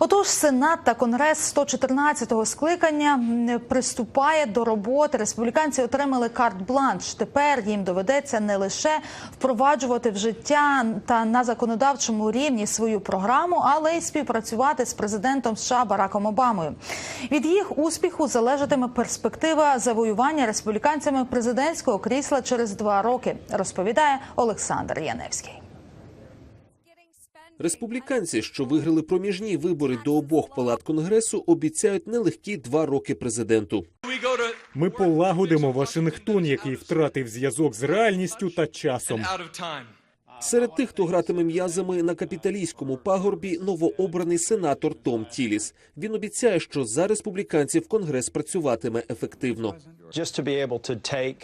Отож, Сенат та Конгрес 114-го скликання приступає до роботи. Республіканці отримали карт-бланш. Тепер їм доведеться не лише впроваджувати в життя та на законодавчому рівні свою програму, але й співпрацювати з президентом США Бараком Обамою. Від їх успіху залежатиме перспектива завоювання республіканцями президентського крісла через два роки. Розповідає Олександр Яневський. Республіканці, що виграли проміжні вибори до обох палат конгресу, обіцяють нелегкі два роки президенту. Ми полагодимо Вашингтон, який втратив зв'язок з реальністю та часом. Серед тих, хто гратиме м'язами на капіталійському пагорбі, новообраний сенатор Том Тіліс. Він обіцяє, що за республіканців конгрес працюватиме ефективно.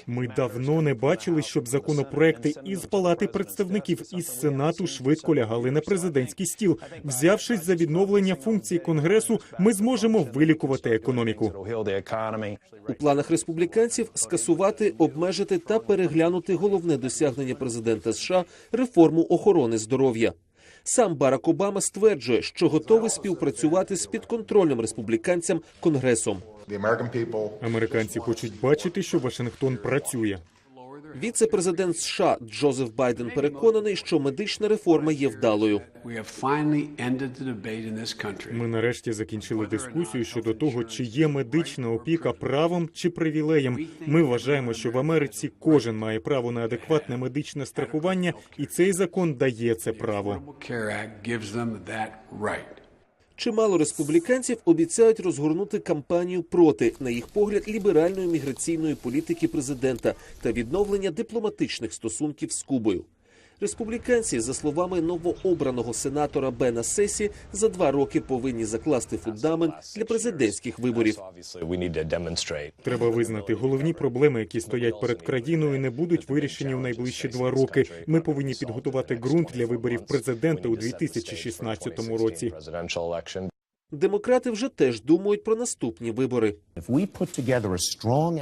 Ми давно не бачили, щоб законопроекти із палати представників із сенату швидко лягали на президентський стіл. Взявшись за відновлення функцій конгресу, ми зможемо вилікувати економіку. У планах республіканців скасувати, обмежити та переглянути головне досягнення президента США реформу охорони здоров'я. Сам Барак Обама стверджує, що готовий співпрацювати з підконтрольним республіканцям конгресом. Американці хочуть бачити, що Вашингтон працює. Віце-президент США Джозеф Байден переконаний, що медична реформа є вдалою. We have finally ended the debate in this country. Ми нарешті закінчили дискусію щодо того, чи є медична опіка правом чи привілеєм. Ми вважаємо, що в Америці кожен має право на адекватне медичне страхування, і цей закон дає це право. Чимало республіканців обіцяють розгорнути кампанію проти, на їх погляд, ліберальної міграційної політики президента та відновлення дипломатичних стосунків з Кубою. Республіканці, за словами новообраного сенатора Бена Сесі, за два роки повинні закласти фундамент для президентських виборів. Треба визнати, головні проблеми, які стоять перед країною, не будуть вирішені в найближчі два роки. Ми повинні підготувати ґрунт для виборів президента у 2016 році. Демократи вже теж думають про наступні вибори.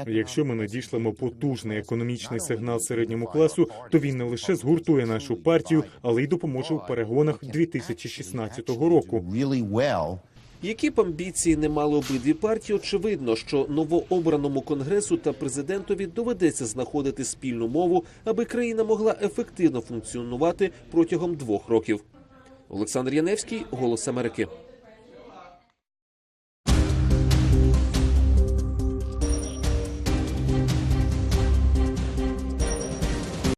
Якщо ми надішлемо потужний економічний сигнал середньому класу, то він не лише згуртує нашу партію, але й допоможе в перегонах 2016 року. Які б амбіції не мали обидві партії, очевидно, що новообраному конгресу та президентові доведеться знаходити спільну мову, аби країна могла ефективно функціонувати протягом двох років. Олександр Яневський, Голос Америки.